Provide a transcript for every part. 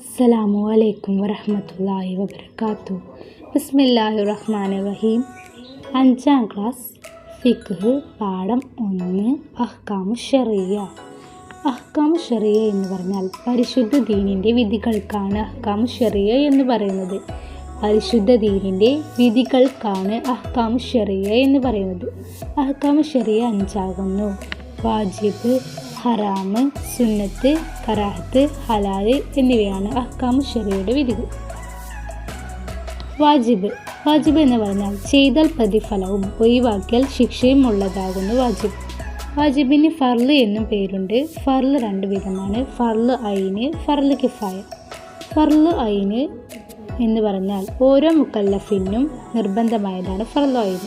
അസ്സലാമു അലൈക്കും വറഹ്മത്തുള്ളാഹി വബർക്കാത്തു ബിസ്മില്ലാഹി റഹ്മാൻ റഹീം അഞ്ചാം ക്ലാസ് ഫിഖ് പാഠം ഒന്ന് അഹ്കാമു ഷെറിയ അഹ്കാമു ഷെറിയ എന്ന് പറഞ്ഞാൽ പരിശുദ്ധ ദീനിന്റെ വിധികൾക്കാണ് അഹ്കാമു ഷെറിയ എന്ന് പറയുന്നത്. പരിശുദ്ധ ദീനിന്റെ വിധികൾക്കാണ് അഹ്കാമു ഷെറിയ എന്ന് പറയുന്നത്. അഹ്കാമു ഷെറിയ അഞ്ചാകുന്നു. വാജിബ് ഹറാമ് സുന്നത്ത് കറാഹത്ത് ഹലാൽ എന്നിവയാണ് അഹ്കാമു ഷെറിയുടെ വിധികൾ. വാജിബ്. വാജിബ് എന്ന് പറഞ്ഞാൽ ചെയ്താൽ പ്രതിഫലവും ഒഴിവാക്കിയാൽ ശിക്ഷയും ഉള്ളതാകുന്നു വാജിബ്. വാജിബിന് ഫർൾ എന്നും പേരുണ്ട്. ഫർൾ രണ്ട് വിധമാണ്. ഫർൾ ഐന് ഫർൾ കിഫായ. ഫർൾ ഐന് എന്ന് പറഞ്ഞാൽ ഓരോ മുക്കല്ലഫിനും നിർബന്ധമായതാണ് ഫർൾ ഐന്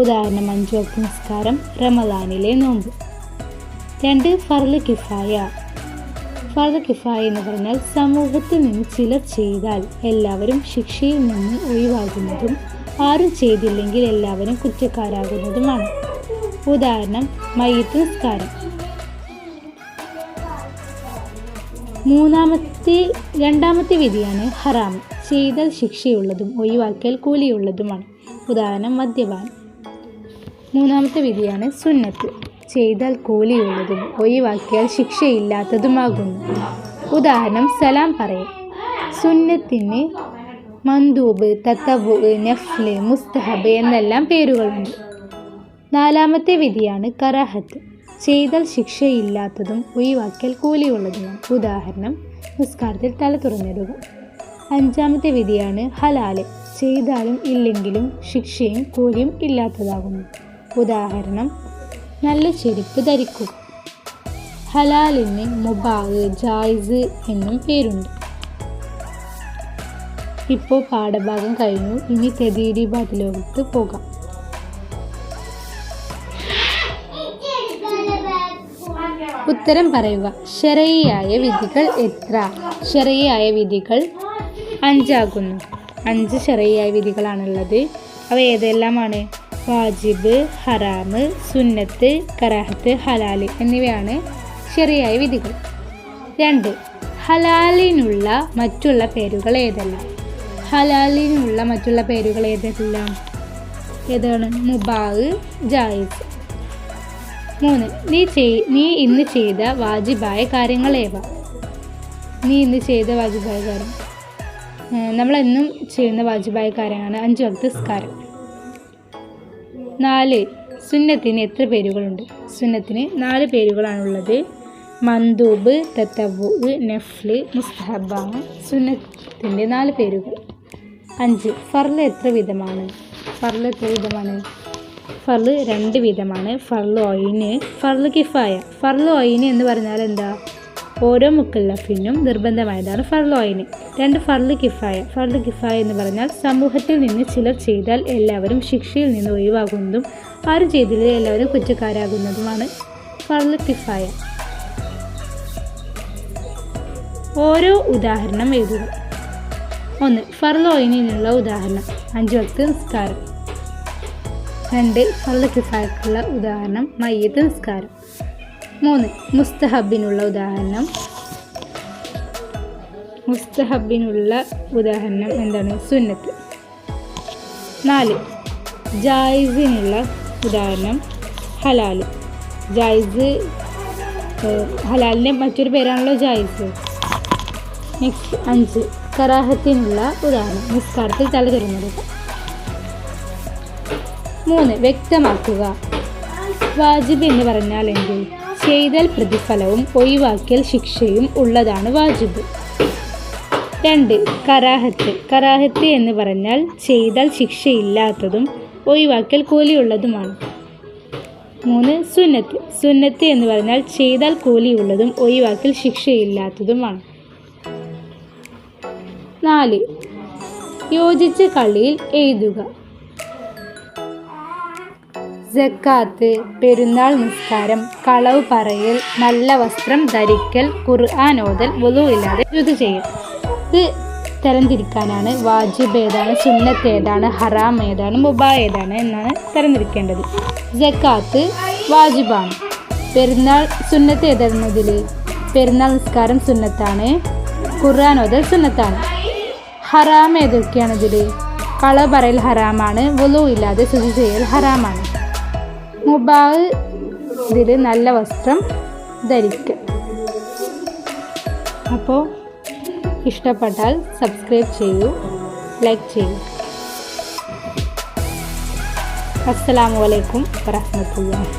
ഉദാഹരണം അഞ്ചു വക്ത നിസ്കാരം റമദാനിലെ നോമ്പ്. രണ്ട് ഫർൾ കിഫായ. ഫർദ് കിഫായ എന്ന് പറഞ്ഞാൽ സമൂഹത്തിൽ നിന്ന് ചിലർ ചെയ്താൽ എല്ലാവരും ശിക്ഷയിൽ നിന്ന് ഒഴിവാകുന്നതും ആരും ചെയ്തില്ലെങ്കിൽ എല്ലാവരും കുറ്റക്കാരാകുന്നതുമാണ്. ഉദാഹരണം മയ്യത്ത് നിസ്കാരം മൂന്നാമത്തെ രണ്ടാമത്തെ വിധിയാണ് ഹറാം. ചെയ്താൽ ശിക്ഷയുള്ളതും ഒഴിവാക്കിയാൽ കൂലിയുള്ളതുമാണ്. ഉദാഹരണം മദ്യപാനം. മൂന്നാമത്തെ വിധിയാണ് സുന്നത്ത്. ചെയ്താൽ കൂലിയുള്ളതും ഒഴിവാക്കിയാൽ ശിക്ഷയില്ലാത്തതുമാകുന്നു. ഉദാഹരണം സലാം പറയും. സുന്നത്തിന് മന്ദൂബ് തത്തബു നഫ്ല് മുസ്തഹബ് എന്നെല്ലാം പേരുകളുണ്ട്. നാലാമത്തെ വിധിയാണ് കറാഹത്ത്. ചെയ്താൽ ശിക്ഷയില്ലാത്തതും ഒഴിവാക്കിയാൽ കൂലിയുള്ളതുമാണ്. ഉദാഹരണം നിസ്കാരത്തിൽ തല തുറന്നിടുക. അഞ്ചാമത്തെ വിധിയാണ് ഹലാൽ. ചെയ്താലും ഇല്ലെങ്കിലും ശിക്ഷയും കൂലിയും ഇല്ലാത്തതാകുന്നു. ഉദാഹരണം നല്ല ചെരുപ്പ് ധരിക്കുക ഹലാലിന് മുബാഗ് ജായിസ് എന്നും പേരുണ്ട്. ഇപ്പോൾ പാഠഭാഗം കഴിഞ്ഞു. ഇനി തെതീരിബാദിലോട്ട് പോകാം. ഉത്തരം പറയുക. ശരയായ വിധികൾ എത്ര? ശരയായ വിധികൾ അഞ്ചാകുന്നു. അഞ്ച് ശരയായ വിധികളാണുള്ളത്. അവ ഏതെല്ലാമാണ്? വാജിബ് ഹറാമ് സുന്നത്ത് കറാഹത്ത് ഹലാൽ എന്നിവയാണ് ശരിയായ വിധികൾ. രണ്ട് ഹലാലിനുള്ള മറ്റുള്ള പേരുകൾ ഏതെല്ലാം? ഹലാലിനുള്ള മറ്റുള്ള പേരുകൾ ഏതെല്ലാം? ഏതാണ്? മുബാഹ് ജായിസ്. മൂന്ന് നീ ചെയ് നീ ഇന്ന് ചെയ്ത വാജിബായ കാര്യങ്ങൾ ഏവ? നീ ഇന്ന് ചെയ്ത വാജിബായ കാര്യം. നമ്മളെന്നും ചെയ്യുന്ന വാജിബായ കാര്യമാണ് അഞ്ച് വക്ത നിസ്കാരം. നാല്. സുന്നത്തിന് എത്ര പേരുകളുണ്ട്? സുന്നത്തിന് നാല് പേരുകളാണുള്ളത്. മന്ദൂബ് തത്തവു നഫ്ല് മുസ്തഹബാണ്. സുന്നത്തിന്റെ നാല് പേരുകൾ. അഞ്ച്. ഫർൾ എത്ര വിധമാണ്? ഫർൾ എത്ര വിധമാണ്? ഫർൾ രണ്ട് വിധമാണ്. ഫർൾ ഒയിന് ഫർൾ കിഫായ. ഫർൾ ഒയിന് എന്ന് പറഞ്ഞാൽ എന്താ ഓരോ മുക്കല്ലഫിനും നിർബന്ധമായതാണ് ഫർലോയിന് രണ്ട് ഫർൾ കിഫായ. ഫർൾ കിഫായ എന്ന് പറഞ്ഞാൽ സമൂഹത്തിൽ നിന്ന് ചിലർ ചെയ്താൽ എല്ലാവരും ശിക്ഷയിൽ നിന്ന് ഒഴിവാകുന്നതും ആരും ചെയ്തില്ല എല്ലാവരും കുറ്റക്കാരാകുന്നതുമാണ് ഫർൾ കിഫായ. ഓരോ ഉദാഹരണം എഴുതുക. ഒന്ന് ഫർലോയിനുള്ള ഉദാഹരണം. അഞ്ച് വക്ത് നിസ്കാരം. രണ്ട് ഫർൾ കിഫായക്കുള്ള ഉദാഹരണം മയ്യത്ത് നിസ്കാരം. മൂന്ന്. മുസ്തഹബിനുള്ള ഉദാഹരണം. മുസ്തഹബിനുള്ള ഉദാഹരണം എന്താണ്? സുന്നത്ത്. നാല്. ജായിസിനുള്ള ഉദാഹരണം. ഹലാൽ. ജായിസ് ഹലാലിന്റെ മറ്റൊരു പേരാണല്ലോ ജായിസ്. നെക്സ്റ്റ് അഞ്ച്. കറാഹത്തിനുള്ള ഉദാഹരണം. നിസ്കാരത്തിൽ തല തുറന്നെടുക്കുക മൂന്ന്. വ്യക്തമാക്കുക. വാജിബ് എന്ന് പറഞ്ഞാൽ എന്ത്? ചെയ്താൽ പ്രതിഫലവും ഒഴിവാക്കിയാൽ ശിക്ഷയും ഉള്ളതാണ് വാജിബ്. രണ്ട് കറാഹത്ത്. കറാഹത്ത് എന്ന് പറഞ്ഞാൽ ചെയ്താൽ ശിക്ഷയില്ലാത്തതും ഒഴിവാക്കിയാൽ കൂലിയുള്ളതുമാണ്. മൂന്ന് സുന്നത്ത്. സുന്നത്ത് എന്ന് പറഞ്ഞാൽ ചെയ്താൽ കൂലിയുള്ളതും ഒഴിവാക്കിയാൽ ശിക്ഷയില്ലാത്തതുമാണ്. നാല് യോജിച്ച കളിയിൽ എഴുതുക. ജക്കാത്ത് പെരുന്നാൾ നിസ്കാരം കളവ് പറയൽ നല്ല വസ്ത്രം ധരിക്കൽ ഖുർആൻ ഓതൽ ഇല്ലാതെ ഇത് ചെയ്യൽ. ഇത് തരംതിരിക്കാനാണ് വാജിബ് ഏതാണ് സുന്നത്ത് ഏതാണ് ഹറാം ഏതാണ് മുബാ ഏതാണ് എന്നാണ് തരംതിരിക്കേണ്ടത്. ജക്കാത്ത് വാജിബാണ്. പെരുന്നാൾ സുന്നത്ത് ഏതായിരുന്നതിൽ പെരുന്നാൾ നിസ്കാരം സുന്നത്താണ് ഖുർആൻ ഓതൽ സുന്നത്താണ്. ഹറാം ഏതൊക്കെയാണതിൽ കള പറയൽ ഹറാമാണ് വുളു ഇല്ലാതെ ശുചി ചെയ്യൽ ഹറാമാണ്. മുബാവ് ഇതിൽ നല്ല വസ്ത്രം ധരിക്കുക അപ്പോൾ ഇഷ്ടപ്പെട്ടാൽ സബ്സ്ക്രൈബ് ചെയ്യൂ ലൈക്ക് ചെയ്യൂ. അസ്സലാമു അലൈക്കും വറഹ്മത്തുള്ളാഹി.